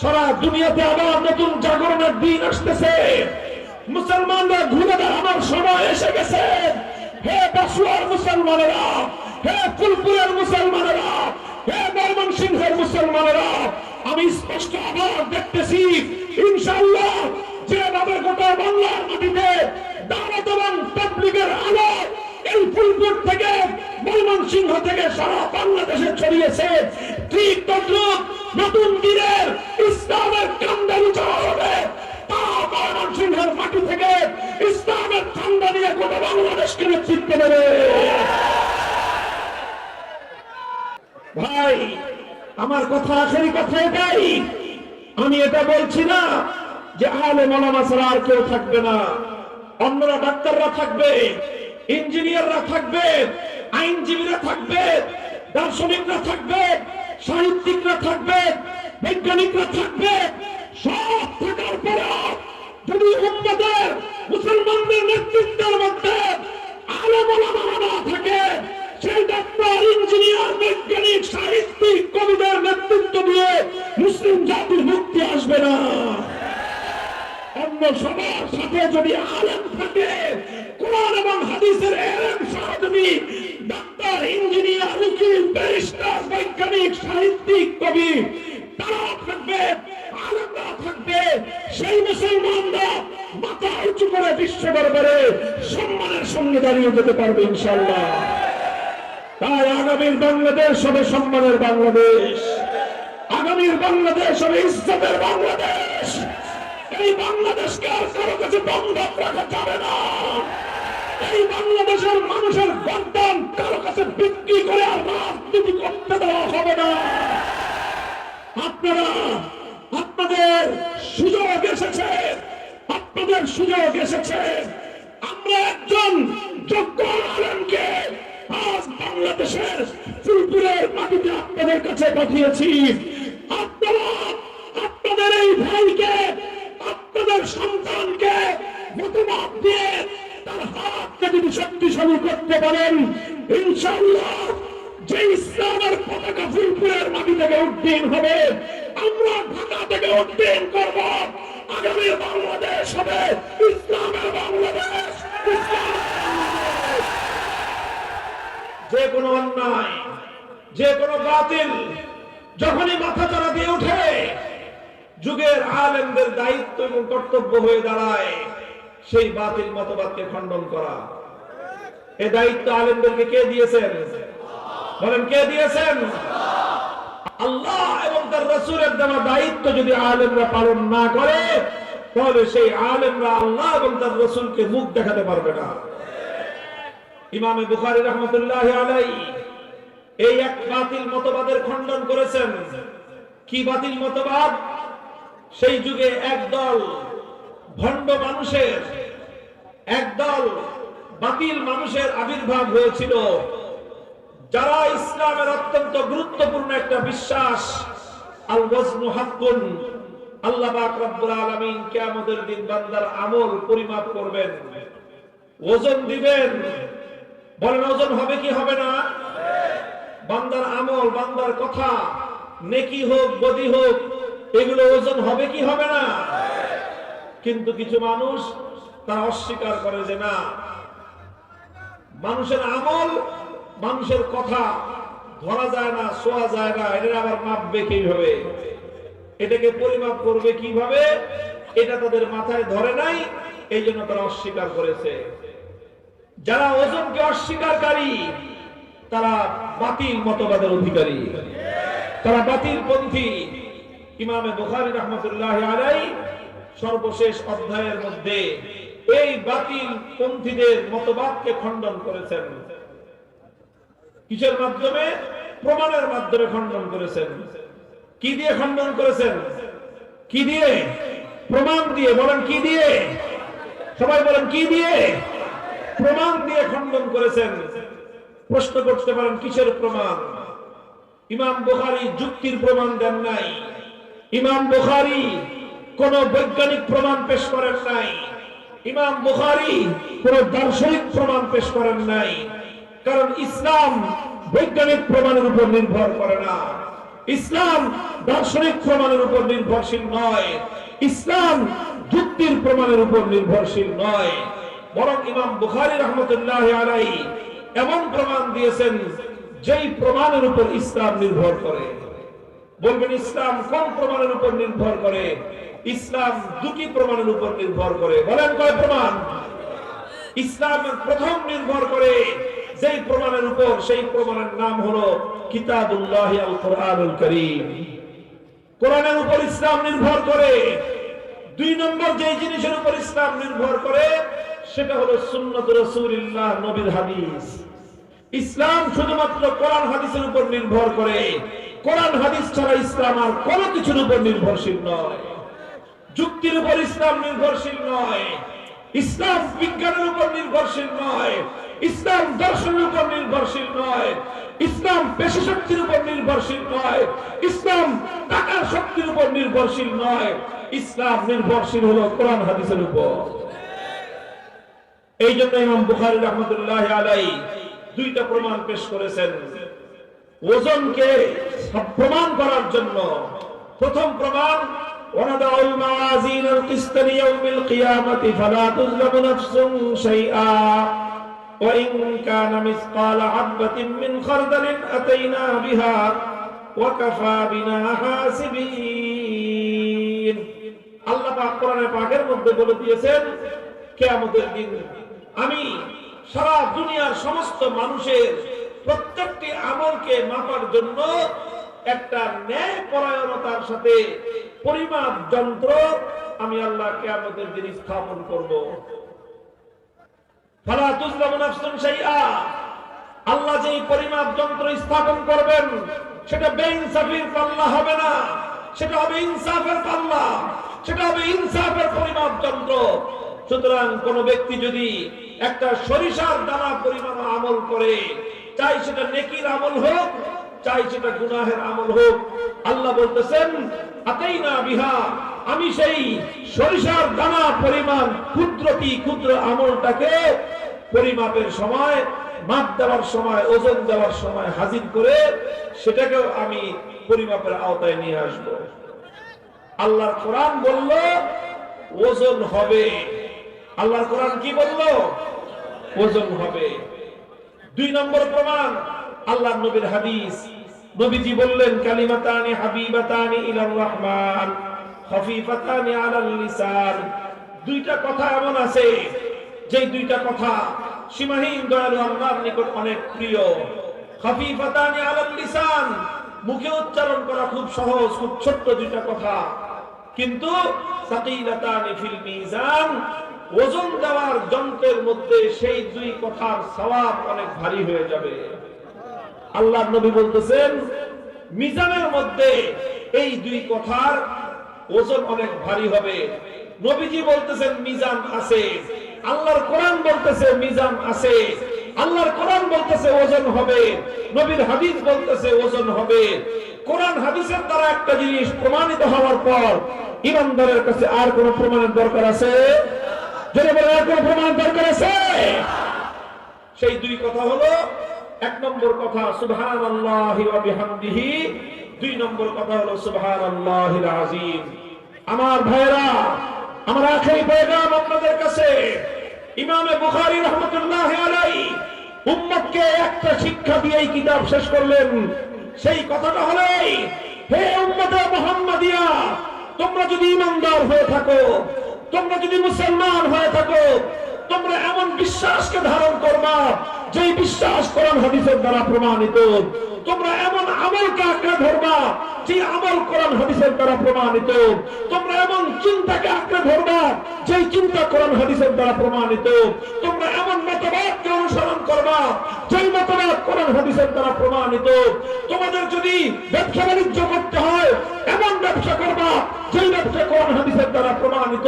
সারা দুনিয়াতে আবার নতুন জাগরণের দিন আসতেছে। মুসলমানরা ঘুরে দাঁড়ানোর সময় এসে গেছে। হে বাসুয়ার মুসলমানেরা, হে ফুলপুরের মুসলমানেরা, হে ময়মনসিংহের মুসলমানেরা, আমি স্পষ্ট আবার দেখতেছি, ইনশাআল্লাহ যেভাবে গোটা বাংলার মাটিতে দাওয়াত এবং তাবলীগের আলো এই ফুলপুর থেকে, ময়মনসিংহ থেকে সারা বাংলাদেশে ছড়িয়েছে। নতুন দিনের ইসলামের চাওয়া হবে। ভাই, আমার কথা আখেরি কথা আমি এটা বলছি না যে আলে মলামা ছাড়া আর কেউ থাকবে না। অন্যরা ডাক্তাররা থাকবে। ইঞ্জিনিয়াররা থাকবে আইনজীবীরা থাকবে দার্শনিকরা থাকবে সাহিত্যিকরা থাকবে বৈজ্ঞানিকরা থাকবে সব থাকার পরেও যদি উম্মতের মুসলমানদের নেতৃত্বের মধ্যে আলেম ওলামারা না থাকে সেই ডাক্তার ইঞ্জিনিয়ার বৈজ্ঞানিক সাহিত্যিক কবিদের নেতৃত্ব দিয়ে মুসলিম জাতির মুক্তি আসবে না অন্য সবার সাথে যদি আলেম থাকে কোরআন এবং হাদিসের এলেম সহ যদি ডাক্তার ইঞ্জিনিয়ার উকিল ব্যারিস্টার বৈজ্ঞানিক সাহিত্যিক কবি তারাও থাকবে আলেমরা থাকবে সেই মুসলমানরা মাথা উঁচু করে বিশ্ব দরবারে সম্মানের সঙ্গে দাঁড়িয়ে যেতে পারবে ইনশাল্লাহ তাই আগামীর বাংলাদেশ হবে সম্মানের বাংলাদেশ। আগামীর বাংলাদেশ হবে ইজ্জতের বাংলাদেশ। এই বাংলাদেশকে আর কারও কাছে বন্ধক রাখা যাবে না। এই বাংলাদেশের মানুষের কারও কাছে বিক্রি করে আর রাজনীতি করতে দেওয়া হবে না। আপনারা, আপনাদের সুযোগ এসেছে। আপনাদের সুযোগ এসেছে। আমরা একজন যোগ্য আলমকে আজ বাংলাদেশের ফুলপুরের মাটিতে আপনাদের কাছে পাঠিয়েছি। আপনারা আপনাদের এই ভাইকে, আপনাদের সন্তানকে দিয়ে তার হাতকে যদি শক্তিশালী করতে পারেন, ইনশাআল্লাহ যে ইসলামের পতাকা ফুলপুরের মাটি থেকে উড্ডীন হবে, আমরা ঢাকা থেকে উড্ডীন করব। আগামী বাংলাদেশ হবে। ইসলামের বাংলাদেশ যে কোনো অন্যায়, যে কোনো বাতিল, যখনই মাথা চারা দিয়ে উঠে যুগের আলেমদের দায়িত্ব এবং কর্তব্য হয়ে দাঁড়ায়, সেই বাতিল মতবাদকে খণ্ডন করা। এ দায়িত্ব আলেমদেরকে কে দিয়েছেন? বলেন, কে দিয়েছেন? আল্লাহ এবং তার রসুলের দেওয়া দায়িত্ব যদি আলেমরা পালন না করে, তাহলে সেই আলেমরা আল্লাহ এবং তার রসুলকে মুখ দেখাতে পারবে না। ইমামে বুখারী রহমতুল্লাহ আলাই এই এক বাতিল মতবাদের খণ্ডন করেছেন। কি বাতিল মতবাদ? সেই যুগে একদল ভণ্ড মানুষের, একদল বাতিল মানুষের আবির্ভাব হয়েছিল। যারা ইসলামের অত্যন্ত গুরুত্বপূর্ণ একটা বিশ্বাস আল ওয়াজনু হাক্কুন, আল্লাহ পাক দিন বান্দার আমল পরিমাপ করবেন। ওজন দিবেন। বলেন ওজন হবে কি হবে না? বান্দার আমল, বান্দার কথা, নেকি হোক বদি হোক, এগুলো ওজন হবে কি হবে না? কিন্তু কিছু মানুষ তারা অস্বীকার করে যে না। মানুষের আমল মানুষের কথা ধরা যায় না, শোয়া যায় না এটা আবার মাপবে কীভাবে? এটাকে পরিমাপ করবে কীভাবে? এটা তাদের মাথায় ধরে নাই, এই জন্য তারা অস্বীকার করেছে। যারা ওজনকে অস্বীকারী, তারা বাতিল মতবাদের অধিকারী। তারা বাতিল পন্থী। ইমামে বুখারী রহমতুল্লাহ আলাই সর্বশেষ অধ্যায়ের মধ্যে এই বাতিল পন্থীদের মতবাদকে খণ্ডন করেছেন। কিসের মাধ্যমে? প্রমাণের মাধ্যমে খণ্ডন করেছেন। কি দিয়ে খণ্ডন করেছেন? কি দিয়ে? প্রমাণ দিয়ে। বলেন, কি দিয়ে? সবাই বলেন, কি দিয়ে? প্রমাণ দিয়ে খণ্ডন করেছেন। প্রশ্ন করতে পারেন, কিসের প্রমাণ? ইমাম বুখারী যুক্তির প্রমাণ দেন নাই। ইমাম বুখারী কোন বৈজ্ঞানিক প্রমাণ পেশ করেন নাই। ইমাম বুখারী কোন দার্শনিক প্রমাণ পেশ করেন নাই। কারণ ইসলাম বৈজ্ঞানিক প্রমাণের উপর নির্ভর করে না। ইসলাম দার্শনিক প্রমাণের উপর নির্ভরশীল নয়। ইসলাম যুক্তির প্রমাণের উপর নির্ভরশীল নয়। বরং ইমাম বুখারী রহমতুল্লাহ আলাই এমন প্রমাণ দিয়েছেন, যেই প্রমাণের উপর ইসলাম নির্ভর করে। বলবেন, ইসলাম কোন প্রমাণের উপর নির্ভর করে? ইসলাম দুটি প্রমাণের উপর নির্ভর করে। বলেন কয় প্রমাণ? ইসলামের প্রথম নির্ভর করে। যেই প্রমাণের উপর, সেই প্রমাণের নাম হলো কিতাবুল্লাহ আল কোরআনুল করিম। কোরআনের উপর ইসলাম নির্ভর করে। দুই নম্বর যে জিনিসের উপর ইসলাম নির্ভর করে, সেটা হলো সুন্নত রসুলিল্লাহ নবীর হাদিস। ইসলাম শুধুমাত্র কোরআন হাদিসের উপর নির্ভর করে। কোরআন হাদিস ছাড়া ইসলাম আর কোনো কিছুর উপর নির্ভরশীল নয়। যুক্তির উপর ইসলাম নির্ভরশীল নয়। ইসলাম বিজ্ঞানের উপর নির্ভরশীল নয়। ইসলাম দর্শনের উপর নির্ভরশীল নয় ইসলাম পেশি শক্তির উপর নির্ভরশীল নয় ইসলাম টাকার শক্তির উপর নির্ভরশীল নয় ইসলাম নির্ভরশীল হলো কোরআন হাদিসের উপর এই জন্য ইমাম বুখারী রহমতুল্লাহ আলাই দুইটা প্রমাণ পেশ করেছেন ওজনকে প্রমাণ করার জন্য প্রথম প্রমাণ ونضع الموازين القسط ليوم القيامة فلا تظلم نفس شيئا وإن كان مثقال حبة من خردل أتينا بها وكفى بنا حاسبين আল্লাহ পাক কোরআনে পাকের মধ্যে বলে দিয়েছেন কিয়ামতের দিন আমি সারা দুনিয়ার সমস্ত মানুষের প্রত্যেকটি আমলকে মাপার জন্য একটা ন্যায় পরায়ণতার সাথে পরিমাপ যন্ত্র আমি আল্লাহ কিয়ামতের দিন স্থাপন করব ফালা তুজলামু নাফসুন শাইআ আল্লাহ যেই পরিমাপ যন্ত্র স্থাপন করবেন, সেটা বেইনসাফির পাল্লা হবে না। সেটা হবে ইনসাফের পাল্লা। সেটা হবে ইনসাফের পরিমাপ যন্ত্র। সুতরাং কোন ব্যক্তি যদি একটা সরিষার দানা পরিমাণ আমল করে, চাই সেটা নেকির আমল হোক, চাই সেটা গুনাহের আমল হোক, আল্লাহ বলতেছেন আতেই না বিহা। আমি সেই সরিষার দানা পরিমাণ ক্ষুদ্রটি ক্ষুদ্র আমলটাকে পরিমাপের সময়, মাপ দেওয়ার সময়, ওজন দেওয়ার সময় হাজির করে সেটাকেও আমি পরিমাপের আওতায় নিয়ে আসব। আল্লাহর কোরআন বলল, ওজন হবে। আল্লাহর কোরআন কি বলল? ওজন হবে। দুই নম্বর প্রমাণ আল্লাহ নবীর হাদিস। নবীজি বললেন, কালিমাতানি হাবিবাতানি ইলার রহমান, খফিফাতানি আলাল লিসান। দুইটা কথা এমন আছে। যে দুইটা কথা সীমাহীন দয়ালু আল্লাহর নিকট অনেক প্রিয়। খফিফাতানি আলাল লিসান, মুখে উচ্চারণ করা খুব সহজ, খুব ছোট্ট দুইটা কথা। কিন্তু সাকিলাতানি ফিল মিজান, ওজন দেওয়ার যন্ত্রের মধ্যে সেই দুই কথার সওয়াব অনেক ভারী হয়ে যাবে। আল্লাহ নবী বলতেছেন, মিজানের মধ্যে এই দুই কথার ওজন অনেক ভারী হবে। নবীজি বলতেছেন, মিজান আছে। আল্লাহর কোরআন বলতেছে, মিজান আছে। আল্লাহর কোরআন বলতেছে, ওজন হবে। নবীর হাদিস বলতেছে, ওজন হবে। কোরআন হাদিসের দ্বারা একটা জিনিস প্রমাণিত হওয়ার পর ইমানদারের কাছে আর কোন প্রমাণের দরকার আছে? যদি বলে আর কোন প্রমাণের দরকার আছে? সেই দুই কথা হলো, এক নম্বর কথা সুবহান আল্লাহি বিহামদিহি। দুই নম্বর কথা হলো সুবহান আল্লাহিল আযীম। আমার ভাইরা আমার আখেরি পয়গাম আপনাদের কাছে ইমামে বুখারী রহমতুল্লাহ আলাই উম্মতকে একটা শিক্ষা দিয়ে এই কিতাব শেষ করলেন। সেই কথাটা হলেই হে উম্মতে মোহাম্মদিয়া, তোমরা যদি ইমানদার হয়ে থাকো, তোমরা যদি মুসলমান হয়ে থাকো, তোমরা এমন বিশ্বাসকে ধারণ করবা যে বিশ্বাস কোরআন হাদিসের দ্বারা প্রমাণিত, তোমরা এমন আমলকে আঁকড়ে ধরবা যে আমল কোরআন হাদিসের দ্বারা প্রমাণিত? তোমরা এমন চিন্তাকে আঁকড়ে ধরবা যে চিন্তা কোরআন হাদিসের দ্বারা প্রমাণিত? তোমরা কোরআন, হাদিসের দ্বারা প্রমাণিত। তোমাদের যদি ব্যবসা বাণিজ্য করতে হয়, এমন ব্যবসা করবা, যেই ব্যবসা কোরআন, হাদিসের দ্বারা প্রমাণিত।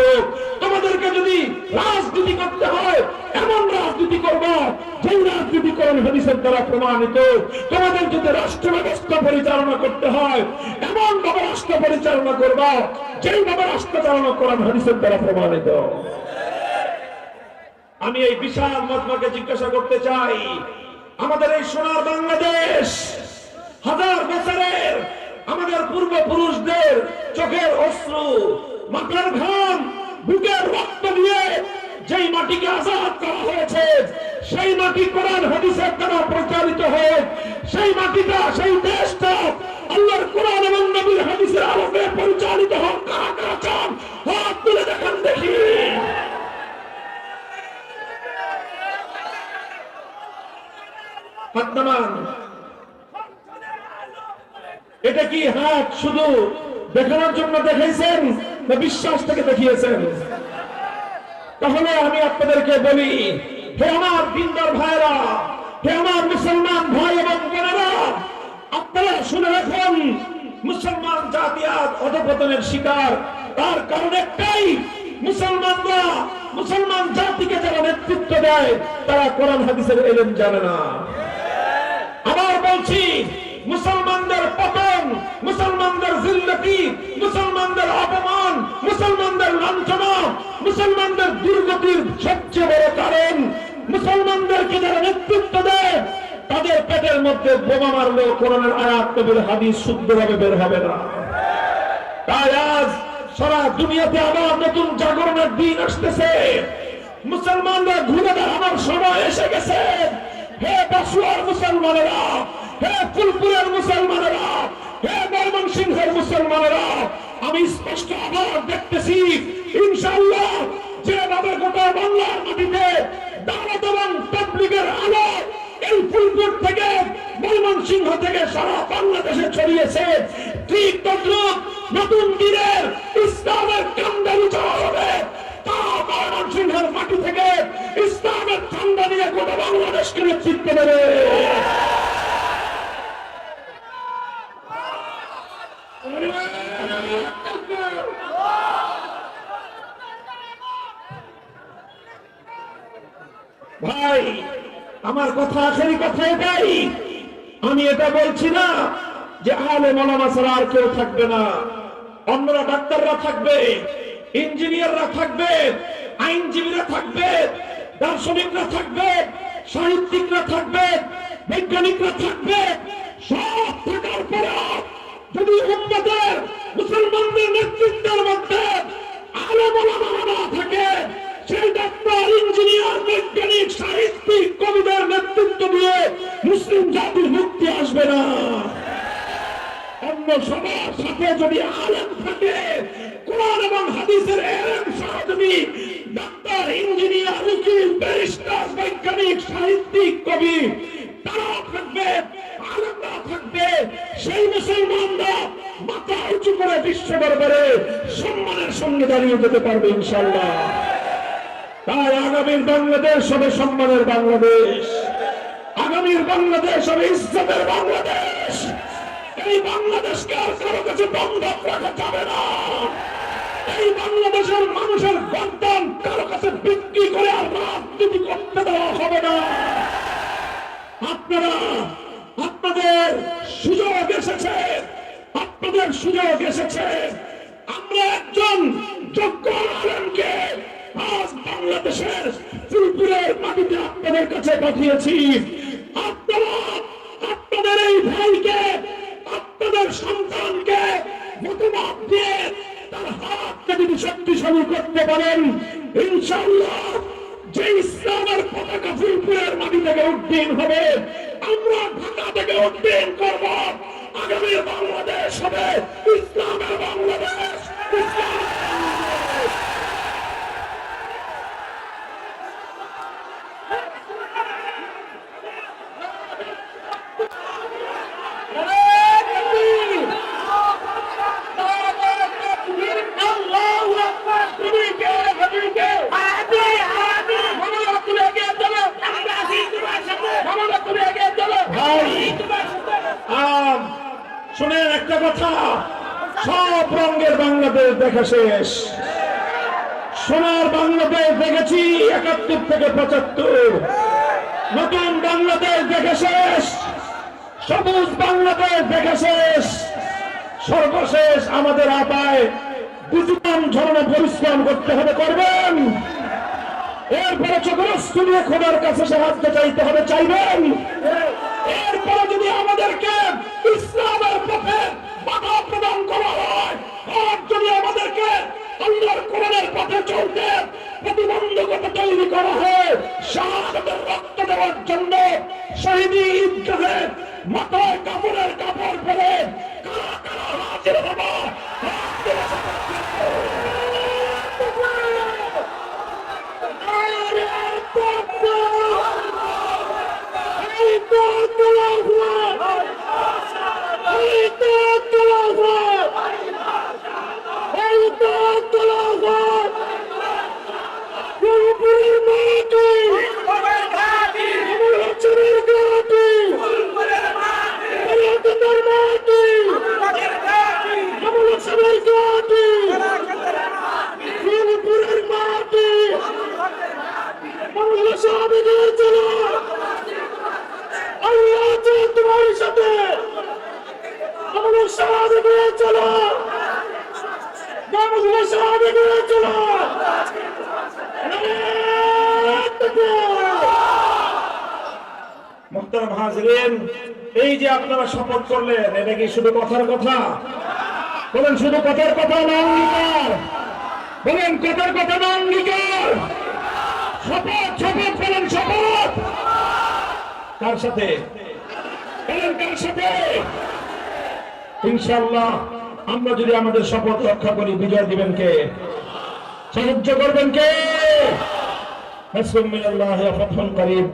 তোমাদেরকে যদি রাজনীতি করতে হয়, এমন রাজনীতি করবা, যেই রাজনীতি কোরআন, হাদিসের দ্বারা প্রমাণিত। তোমাদের যদি রাষ্ট্র ব্যবস্থা পরিচালনা করতে হয়, এমন ভাবে রাষ্ট্র পরিচালনা করবা, যেই ভাবে রাষ্ট্র চালনা কোরআন, হাদিসের দ্বারা প্রমাণিত। আমি এই বিশাল মহাত্মাকে জিজ্ঞাসা করতে চাই আমাদের এই সোনার বাংলাদেশ হাজার বছরের আমাদের পূর্বপুরুষদের চোখের অশ্রু, মাথার ঘাম, বুকের রক্ত দিয়ে যেই মাটিকে আজাদ করা হয়েছে, সেই মাটি কোরআন হাদিসের দ্বারা প্রচারিত হোক সেই মাটিটা, সেই দেশটা আল্লাহর কোরআন এবং নবীর হাদিসের আলোকে পরিচালিত হোক, কারা কারা চান, হাত তুলে দেখান দেখি। এটা কি হাত শুধু দেখানোর জন্য দেখাইছেন না বিশ্বাস থেকে দেখিয়েছেন? তাহলে আমি আপনাদেরকে বলি, হে আমার দিনদার ভাইরা, হে আমার মুসলমান ভাই এবং বোনেরা, আপনারা শুনে রাখুন, মুসলমান জাতি আজ অধপতনের শিকার। তার কারণ একটাই, মুসলমানরা মুসলমান জাতিকে যারা নেতৃত্ব দেয়, তারা কোরআন, হাদিসের এলেন জানে না। মুসলমানদের পতন, মুসলমানদের জিল্লতি মুসলমানদের অপমান, মুসলমানদের লাঞ্ছনা, মুসলমানদের দুর্গতির সবচেয়ে বড় কারণ মুসলমানদেরকে যারা নেতৃত্ব দেয়, তাদের পেটের মধ্যে বোমা মারলে কোরআনের আয়াত কবির হাদিস শুদ্ধভাবে বের হবে না। তাই আজ সারা দুনিয়াতে আবার নতুন জাগরণের দিন আসতেছে। মুসলমানরা ঘুরে দাঁড়ানোর সময় এসে গেছে। হে বাসুয়ার মুসলমানেরা হে ফুলপুরের মুসলমানেরা, হে ময়মনসিংহের মুসলমানেরা, আমি স্পষ্ট আবার দেখতেছি, ইনশাআল্লাহ যেভাবে গোটা বাংলার মাটিতে দাওয়াত এবং তাবলীগের আলো এই ফুলপুর থেকে, ময়মনসিংহ থেকে সারা বাংলাদেশে ছড়িয়েছে, ঠিক তদ্রুপ নতুন দিনের ইসলামের কান্দারি চাওয়া হবে। তা ময়মনসিংহের মাটি থেকে ইসলামের ঠান্ডা নিয়ে গোটা বাংলাদেশকে নেতৃত্ব দেবে। ভাই, আমার কথা আখেরি কথা এটাই। আমি এটা বলছি না যে আলে মলামা আর কেউ থাকবে না। অন্যরা ডাক্তাররা থাকবে, ইঞ্জিনিয়াররা থাকবে, আইনজীবীরা থাকবে, দার্শনিকরা থাকবে, সাহিত্যিকরা থাকবে, বৈজ্ঞানিকরা থাকবে, সব থাকার উম্মতের মুসলমানদের মধ্যে আলো না থাকে। সেই ডাক্তার ইঞ্জিনিয়ার বৈজ্ঞানিক সাহিত্যিক কবিদের নেতৃত্ব দিয়ে মুসলিম জাতির মুক্তি আসবে না। অন্য সবার সাথে যদি আলেম থাকে, কোরআন এবং হাদিসের এলেম সহ যদি ডাক্তার ইঞ্জিনিয়ার উকিল ব্যারিস্টার বৈজ্ঞানিক সাহিত্যিক কবি, তারাও থাকবে আলেমরা থাকবে, সেই মুসলমানরা উঁচু করে বিশ্ব দরবারে সম্মানের সঙ্গে দাঁড়িয়ে যেতে পারবে ইনশাল্লাহ তাই আগামীর বাংলাদেশ হবে সম্মানের বাংলাদেশ। আগামীর বাংলাদেশ হবে ইজ্জতের বাংলাদেশ। এই বাংলাদেশকে আর কারও কাছে বন্ধক রাখা যাবে না। এই বাংলাদেশের মানুষের গর্দান কারও কাছে বিক্রি করে আর রাজনীতি করতে দেওয়া হবে না। আপনারা, আপনাদের সুযোগ এসেছে। আপনাদের সুযোগ এসেছে। আমরা একজন যোগ্য আলেমকে আজ বাংলাদেশের ফুলপুরের মাটিতে আপনাদের কাছে পাঠিয়েছি আপনারা আপনাদের এই ভাইকে আপনাদের সন্তানকে মতামত দিয়ে তার হাতকে যদি শক্তিশালী করতে পারেন ইনশাআল্লাহ যে ইসলামের পতাকা ফুলপুরের মাটি থেকে উড্ডীন হবে আমরা ঢাকা থেকে উড্ডীন করব আগামী বাংলাদেশ হবে ইসলামের বাংলাদেশ ইসলামের বাংলাদেশ। আল্লাহু আকবার তুমি কে তুমি কে আমি আমি মামলা তুমি এগিয়ে চলো আমরা আছি তোমার সাথে মামলা তুমি এগিয়ে চলো ভাই আম, শুনেন একটা কথা সব রঙের বাংলাদেশ দেখা শেষ। সোনার বাংলাদেশ দেখেছি, একাত্তর থেকে পঁচাত্তর। নতুন বাংলাদেশ দেখে শেষ। সবুজ বাংলাদেশ দেখে শেষ। সর্বশেষ আমাদের আপায় বুঝলাম ধরনের পরিশ্রম করতে হবে, করবেন। এরপরে চতুরস্কু নিয়ে খোদার কাছে সাহায্য চাইতে হবে, চাইবেন। এরপরে যদি আমাদেরকে ইসলামের পথে বাধা প্রদান করা হয় আর যদি আমাদেরকে আল্লাহর কোরআনের পথে চলতে প্রতিবন্ধকতা তৈরি করা হয় শাহাদাতের রক্ত দেওয়ার জন্য শহীদি ঈদগাহে মাথায় কাপড়ের কাপড় পরে হাজির হব তুলে আরে তাকবীর! এই তাকবীর আল্লাহ! এই তাকবীর আল্লাহ! এই তাকবীর আল্লাহ! রংপুরের মাটি! মনোহরচরের ঘাটি! পর্যটনের মাটি! মনোহরচরের ঘাটি! রংপুরের মাটি! বাংলা সাহাবিদের চলো আল্লাহ আছে তোমার সাথে বাংলা সাহাবিদের চলো বাংলা সাহাবিদের চলো এই যে আপনারা শপথ করলেন, এটা কি শুধু কথার কথা? বলেন, শুধু কথার কথা না, অঙ্গীকার। বলেন, কথার কথা না, অঙ্গীকার? শপথ শপথ, বলেন, শপথ। কার সাথে? বলেন, কার সাথে? ইনশাল্লাহ আমরা যদি আমাদের শপথ রক্ষা করি, বিজয় দিবেন কে? সাহায্য করবেন কে? করিম